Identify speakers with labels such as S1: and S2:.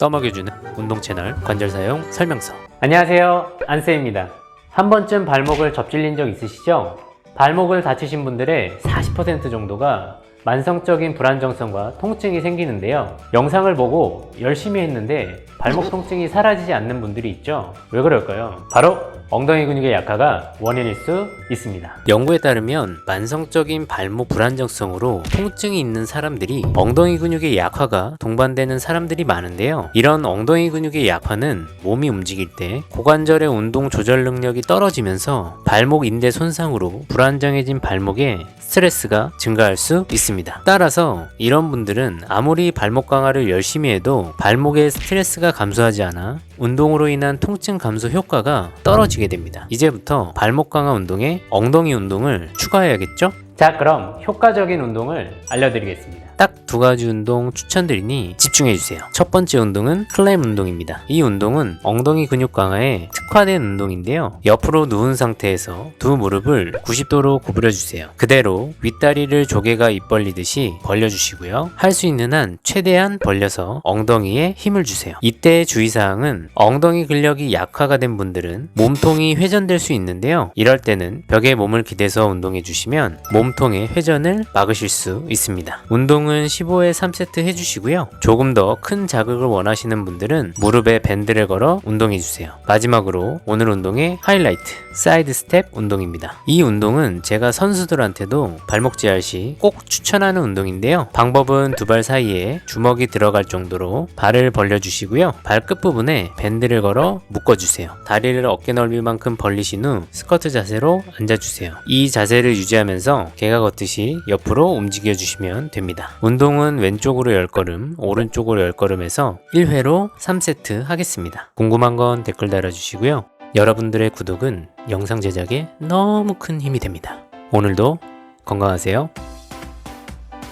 S1: 떠먹여주는 운동 채널 관절 사용 설명서. 안녕하세요. 안세입니다. 한 번쯤 발목을 접질린 적 있으시죠? 발목을 다치신 분들의 40% 정도가 만성적인 불안정성과 통증이 생기는데요. 영상을 보고 열심히 했는데 발목 통증이 사라지지 않는 분들이 있죠. 왜 그럴까요? 바로 엉덩이 근육의 약화가 원인일 수 있습니다. 연구에 따르면 만성적인 발목 불안정성으로 통증이 있는 사람들이 엉덩이 근육의 약화가 동반되는 사람들이 많은데요. 이런 엉덩이 근육의 약화는 몸이 움직일 때 고관절의 운동 조절 능력이 떨어지면서 발목 인대 손상으로 불안정해진 발목에 스트레스가 증가할 수 있습니다. 따라서 이런 분들은 아무리 발목 강화를 열심히 해도 발목에 스트레스가 감소하지 않아 운동으로 인한 통증 감소 효과가 떨어지게 됩니다. 이제부터 발목 강화 운동에 엉덩이 운동을 추가해야겠죠? 자, 그럼 효과적인 운동을 알려드리겠습니다. 딱 두 가지 운동 추천드리니 집중해 주세요. 첫 번째 운동은 클램 운동입니다. 이 운동은 엉덩이 근육 강화에 특화된 운동인데요. 옆으로 누운 상태에서 두 무릎을 90도로 구부려 주세요. 그대로 윗다리를 조개가 입 벌리듯이 벌려 주시고요. 할 수 있는 한 최대한 벌려서 엉덩이에 힘을 주세요. 이때 주의사항은 엉덩이 근력이 약화가 된 분들은 몸통이 회전될 수 있는데요. 이럴 때는 벽에 몸을 기대서 운동해 주시면 몸통의 회전을 막으실 수 있습니다. 운동은 15회 3세트 해주시고요. 조금 더 큰 자극을 원하시는 분들은 무릎에 밴드를 걸어 운동해 주세요. 마지막으로 오늘 운동의 하이라이트 사이드 스텝 운동입니다. 이 운동은 제가 선수들한테도 발목 지할 시 꼭 추천하는 운동인데요. 방법은 두 발 사이에 주먹이 들어갈 정도로 발을 벌려 주시고요. 발끝 부분에 밴드를 걸어 묶어 주세요. 다리를 어깨 넓이만큼 벌리신 후 스쿼트 자세로 앉아 주세요. 이 자세를 유지하면서 개가 걷듯이 옆으로 움직여 주시면 됩니다. 운동은 왼쪽으로 10걸음, 오른쪽으로 10걸음 해서 1회로 3세트 하겠습니다. 궁금한 건 댓글 달아주시고요. 여러분들의 구독은 영상 제작에 너무 큰 힘이 됩니다. 오늘도 건강하세요.